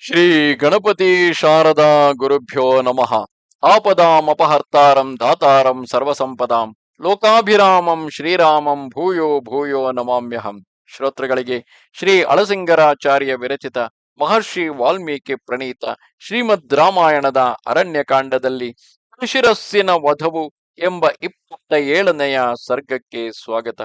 ಶ್ರೀ ಗಣಪತಿ ಶಾರದಾ ಗುರುಭ್ಯೋ ನಮಃ. ಆಪದಾಂ ಅಪಹರ್ತಾರಂ ದಾತಾರಂ ಸರ್ವಸಂಪದಾಂ. ಲೋಕಾಭಿರಾಮಂ ಶ್ರೀರಾಮಂ ಭೂಯೋ ಭೂಯೋ ನಮಾಮ್ಯಹಂ. ಶ್ರೋತೃಗಳಿಗೆ ಶ್ರೀ ಅಳಸಿಂಗರಾಚಾರ್ಯ ವಿರಚಿತ ಮಹರ್ಷಿ ವಾಲ್ಮೀಕಿ ಪ್ರಣೀತ ಶ್ರೀಮದ್ ರಾಮಾಯಣದ ಅರಣ್ಯಕಾಂಡದಲ್ಲಿ ಶಿರಸ್ಸಿನ ವಧವು ಎಂಬ ಇಪ್ಪತ್ತ ಏಳನೆಯ ಸರ್ಗಕ್ಕೆ ಸ್ವಾಗತ.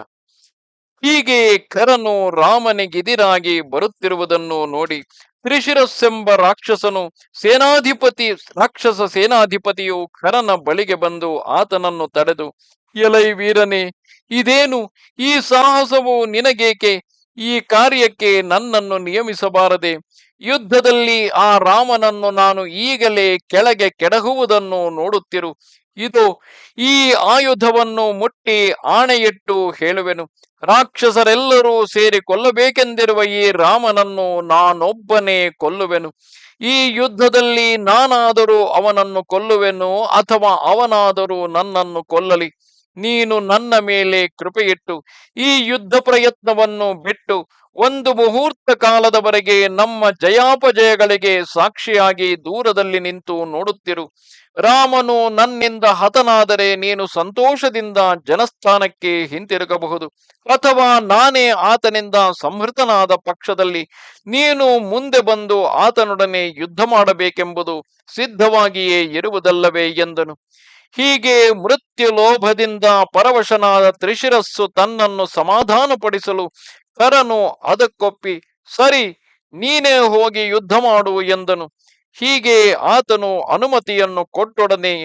ಹೀಗೆ ಕರನು ರಾಮನಿಗೆದಿರಾಗಿ ಬರುತ್ತಿರುವುದನ್ನು ನೋಡಿ ತ್ರಿಶಿರಸ್ಸೆಂಬ ರಾಕ್ಷಸನು ಸೇನಾಧಿಪತಿ, ರಾಕ್ಷಸ ಸೇನಾಧಿಪತಿಯು ಖರನ ಬಳಿಗೆ ಬಂದು ಆತನನ್ನು ತಡೆದು, ಎಲೈ ವೀರನೇ, ಇದೇನು? ಈ ಸಾಹಸವು ನಿನಗೇಕೆ? ಈ ಕಾರ್ಯಕ್ಕೆ ನನ್ನನ್ನು ನಿಯಮಿಸಬಾರದೆ. ಯುದ್ಧದಲ್ಲಿ ಆ ರಾಮನನ್ನು ನಾನು ಈಗಲೇ ಕೆಳಗೆ ಕೆಡಹುವುದನ್ನು ನೋಡುತ್ತಿರು. ಇದು ಈ ಆಯುಧವನ್ನು ಮುಟ್ಟಿ ಆಣೆಯಿಟ್ಟು ಹೇಳುವೆನು. ರಾಕ್ಷಸರೆಲ್ಲರೂ ಸೇರಿ ಕೊಲ್ಲಬೇಕೆಂದಿರುವ ಈ ರಾಮನನ್ನು ನಾನೊಬ್ಬನೇ ಕೊಲ್ಲುವೆನು. ಈ ಯುದ್ಧದಲ್ಲಿ ನಾನಾದರೂ ಅವನನ್ನು ಕೊಲ್ಲುವೆನು ಅಥವಾ ಅವನಾದರೂ ನನ್ನನ್ನು ಕೊಲ್ಲಲಿ. ನೀನು ನನ್ನ ಮೇಲೆ ಕೃಪೆಯಿಟ್ಟು ಈ ಯುದ್ಧ ಪ್ರಯತ್ನವನ್ನು ಬಿಟ್ಟು ಒಂದು ಮುಹೂರ್ತ ಕಾಲದವರೆಗೆ ನಮ್ಮ ಜಯಾಪಜಯಗಳಿಗೆ ಸಾಕ್ಷಿಯಾಗಿ ದೂರದಲ್ಲಿ ನಿಂತು ನೋಡುತ್ತಿರು. ರಾಮನು ನನ್ನಿಂದ ಹತನಾದರೆ ನೀನು ಸಂತೋಷದಿಂದ ಜನಸ್ಥಾನಕ್ಕೆ ಹಿಂತಿರುಗಬಹುದು. ಅಥವಾ ನಾನೇ ಆತನಿಂದ ಸಂಹೃತನಾದ ಪಕ್ಷದಲ್ಲಿ ನೀನು ಮುಂದೆ ಬಂದು ಆತನೊಡನೆ ಯುದ್ಧ ಮಾಡಬೇಕೆಂಬುದು ಸಿದ್ಧವಾಗಿಯೇ ಇರುವುದಲ್ಲವೇ ಎಂದನು. ಹೀಗೆ ಮೃತ್ಯು ಲೋಭದಿಂದ ಪರವಶನಾದ ತ್ರಿಶಿರಸ್ಸು ತನ್ನನ್ನು ಸಮಾಧಾನಪಡಿಸಲು ಕರನು ಅದಕ್ಕೊಪ್ಪಿ, ಸರಿ, ನೀನೇ ಹೋಗಿ ಯುದ್ಧ ಮಾಡು ಎಂದನು. ಹೀಗೆ ಆತನು ಅನುಮತಿಯನ್ನು ಕೊಟ್ಟೊಡನೆ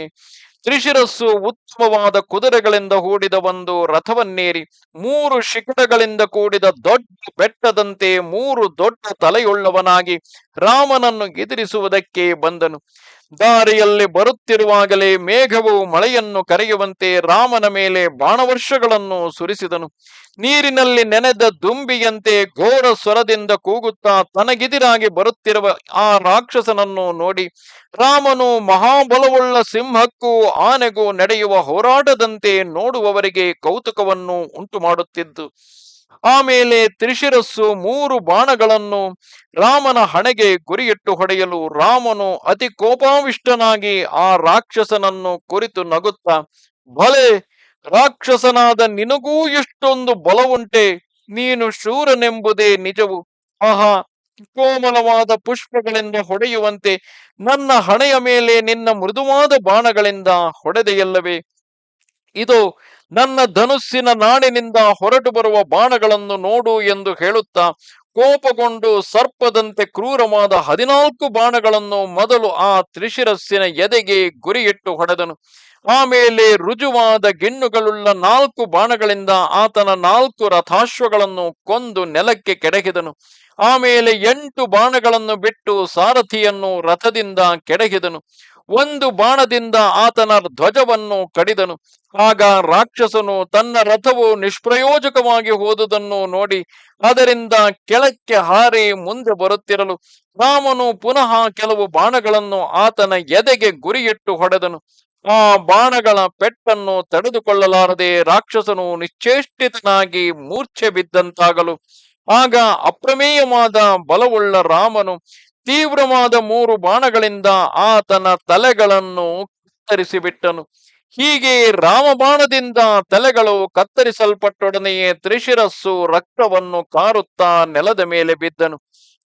ತ್ರಿಶಿರಸ್ಸು ಉತ್ತಮವಾದ ಕುದುರೆಗಳಿಂದ ಹೂಡಿದ ಒಂದು ರಥವನ್ನೇರಿ, ಮೂರು ಶಿಖರಗಳಿಂದ ಕೂಡಿದ ದೊಡ್ಡ ಬೆಟ್ಟದಂತೆ ಮೂರು ದೊಡ್ಡ ತಲೆಯುಳ್ಳವನಾಗಿ ರಾಮನನ್ನು ಎದುರಿಸುವುದಕ್ಕೆ ಬಂದನು. ದಾರಿಯಲ್ಲಿ ಬರುತ್ತಿರುವಾಗಲೇ ಮೇಘವು ಮಳೆಯನ್ನು ಕರೆಯುವಂತೆ ರಾಮನ ಮೇಲೆ ಬಾಣವರ್ಷಗಳನ್ನು ಸುರಿಸಿದನು. ನೀರಿನಲ್ಲಿ ನೆನೆದ ದುಂಬಿಯಂತೆ ಘೋರ ಸ್ವರದಿಂದ ಕೂಗುತ್ತಾ ತನಗಿದಿರಾಗಿ ಬರುತ್ತಿರುವ ಆ ರಾಕ್ಷಸನನ್ನು ನೋಡಿ ರಾಮನು ಮಹಾಬಲವುಳ್ಳ ಸಿಂಹಕ್ಕೂ ಆನೆಗೂ ನಡೆಯುವ ಹೋರಾಟದಂತೆ ನೋಡುವವರಿಗೆ ಕೌತುಕವನ್ನು ಉಂಟು ಮಾಡುತ್ತಿದ್ದು ಆಮೇಲೆ ತ್ರಿಶಿರಸ್ಸು ಮೂರು ಬಾಣಗಳನ್ನು ರಾಮನ ಹಣೆಗೆ ಗುರಿಯಿಟ್ಟು ಹೊಡೆಯಲು ರಾಮನು ಅತಿ ಕೋಪಾವಿಷ್ಟನಾಗಿ ಆ ರಾಕ್ಷಸನನ್ನು ಕುರಿತು ನಗುತ್ತಾ ಭಲೆ ರಾಕ್ಷಸನಾದ ನಿನಗೂ ಇಷ್ಟೊಂದು ಬಲವುಂಟೆ, ನೀನು ಶೂರನೆಂಬುದೇ ನಿಜವು. ಆಹಾ, ಕೋಮಲವಾದ ಪುಷ್ಪಗಳಿಂದ ಹೊಡೆಯುವಂತೆ ನನ್ನ ಹಣೆಯ ಮೇಲೆ ನಿನ್ನ ಮೃದುವಾದ ಬಾಣಗಳಿಂದ ಹೊಡೆದೆಯಲ್ಲವೇ. ಇದು ನನ್ನ ಧನುಸ್ಸಿನ ನಾಡಿನಿಂದ ಹೊರಟು ಬರುವ ಬಾಣಗಳನ್ನು ನೋಡು ಎಂದು ಹೇಳುತ್ತಾ ಕೋಪಗೊಂಡು ಸರ್ಪದಂತೆ ಕ್ರೂರವಾದ ಹದಿನಾಲ್ಕು ಬಾಣಗಳನ್ನು ಮೊದಲು ಆ ತ್ರಿಶಿರಸ್ಸಿನ ಎದೆಗೆ ಗುರಿಯಿಟ್ಟು ಹೊಡೆದನು. ಆಮೇಲೆ ರುಜುವಾದ ಗಿಣ್ಣುಗಳುಳ್ಳ ನಾಲ್ಕು ಬಾಣಗಳಿಂದ ಆತನ ನಾಲ್ಕು ರಥಾಶ್ವಗಳನ್ನು ಕೊಂದು ನೆಲಕ್ಕೆ ಕೆಡಗಿದನು ಆಮೇಲೆ ಎಂಟು ಬಾಣಗಳನ್ನು ಬಿಟ್ಟು ಸಾರಥಿಯನ್ನು ರಥದಿಂದ ಕೆಡಹಿದನು. ಒಂದು ಬಾಣದಿಂದ ಆತನ ಧ್ವಜವನ್ನು ಕಡಿದನು. ಆಗ ರಾಕ್ಷಸನು ತನ್ನ ರಥವು ನಿಷ್ಪ್ರಯೋಜಕವಾಗಿ ಹೋದುದನ್ನು ನೋಡಿ ಅದರಿಂದ ಕೆಳಕ್ಕೆ ಹಾರಿ ಮುಂದೆ ಬರುತ್ತಿರಲು ರಾಮನು ಪುನಃ ಕೆಲವು ಬಾಣಗಳನ್ನು ಆತನ ಎದೆಗೆ ಗುರಿಯಿಟ್ಟು ಹೊಡೆದನು. ಆ ಬಾಣಗಳ ಪೆಟ್ಟನ್ನು ತಡೆದುಕೊಳ್ಳಲಾರದೆ ರಾಕ್ಷಸನು ನಿಶ್ಚೇಷ್ಟಿತನಾಗಿ ಮೂರ್ಛೆ ಬಿದ್ದಂತಾಗಲು. ಆಗ ಅಪ್ರಮೇಯವಾದ ಬಲವುಳ್ಳ ರಾಮನು ತೀವ್ರವಾದ ಮೂರು ಬಾಣಗಳಿಂದ ಆತನ ತಲೆಗಳನ್ನು ಕತ್ತರಿಸಿಬಿಟ್ಟನು. ಹೀಗೆ ರಾಮಬಾಣದಿಂದ ತಲೆಗಳು ಕತ್ತರಿಸಲ್ಪಟ್ಟೊಡನೆಯೇ ತ್ರಿಶಿರಸ್ಸು ರಕ್ತವನ್ನು ಕಾರುತ್ತಾ ನೆಲದ ಮೇಲೆ ಬಿದ್ದನು.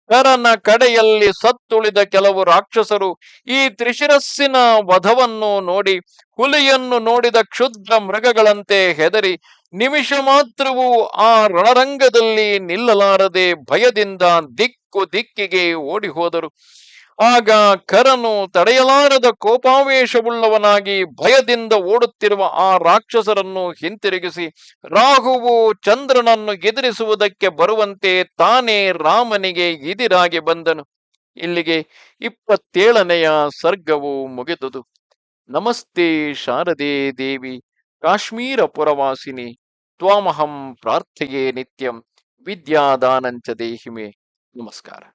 ಕರನ ಕಡೆಯಲ್ಲಿ ಸತ್ತುಳಿದ ಕೆಲವು ರಾಕ್ಷಸರು ಈ ತ್ರಿಶಿರಸ್ಸಿನ ವಧವನ್ನು ನೋಡಿ, ಹುಲಿಯನ್ನು ನೋಡಿದ ಕ್ಷುದ್ರ ಮೃಗಗಳಂತೆ ಹೆದರಿ ನಿಮಿಷ ಮಾತ್ರವೂ ಆ ರಣರಂಗದಲ್ಲಿ ನಿಲ್ಲಲಾರದೆ ಭಯದಿಂದ ದಿಕ್ಕು ದಿಕ್ಕಿಗೆ ಓಡಿ ಹೋದರು ಆಗ ಕರನು ತಡೆಯಲಾರದ ಕೋಪಾವೇಶವುಳ್ಳವನಾಗಿ ಭಯದಿಂದ ಓಡುತ್ತಿರುವ ಆ ರಾಕ್ಷಸರನ್ನು ಹಿಂತಿರುಗಿಸಿ, ರಾಹುವು ಚಂದ್ರನನ್ನು ಎದುರಿಸುವುದಕ್ಕೆ ಬರುವಂತೆ ತಾನೇ ರಾಮನಿಗೆ ಎದಿರಾಗಿ ಬಂದನು. ಇಲ್ಲಿಗೆ ಇಪ್ಪತ್ತೇಳನೆಯ ಸರ್ಗವು ಮುಗಿದುದು. ನಮಸ್ತೆ ಶಾರದೆ ದೇವಿ, ಕಾಶ್ಮೀರ ಪುರವಾಸಿನಿ, ತ್ವಾಮಹಂ ಪ್ರಾರ್ಥೆಯೇ ನಿತ್ಯಂ, ವಿದ್ಯಾದಾನಂಚ ದೇಹಿಮೆ. Namaskara.